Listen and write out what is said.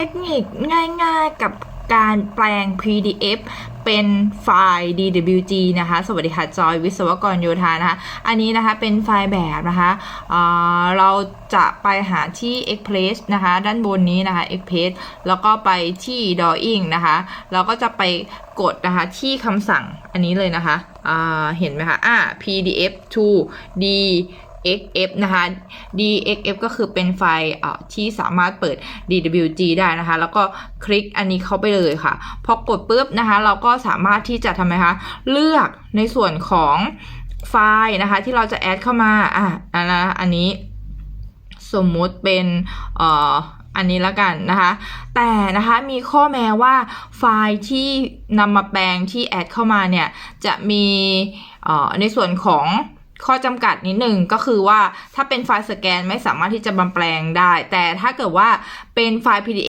เทคนิคง่ายๆกับการแปลง PDF เป็นไฟล์ DWG นะคะ สวัสดีค่ะ จอยวิศวกรโยธานะคะ อันนี้นะคะเป็นไฟล์แบบนะคะอ่าเราจะไปหาที่ Express นะคะ ด้านบนนี้นะคะ Express แล้วก็ไปที่ Drawing นะคะ เราก็จะไปกดนะคะที่คำสั่งอันนี้เลยนะคะเห็นไหมคะอ่า PDF to D XF นะคะ DXF ก็คือเป็นไฟล์ที่สามารถเปิด DWG ได้นะคะ แล้วก็คลิกอันนี้เข้าไปเลยค่ะ พอกดปุ๊บนะคะ เราก็สามารถที่จะทำไมคะ เลือกในส่วนของไฟล์นะคะ ที่เราจะแอดเข้ามาอะอันนะอันนี้สมมุติเป็นเอ่ออันนี้ละกันนะคะ แต่นะคะมีข้อแม้ว่าไฟล์ที่นำมาแปลงที่แอดเข้ามาเนี่ย จะมีในส่วนของ ข้อจำกัดนิดหนึ่งก็คือว่าถ้าเป็นไฟล์สแกนไม่สามารถที่จะมาแปลงได้ แต่ถ้าเกิดว่าเป็นไฟล์ PDF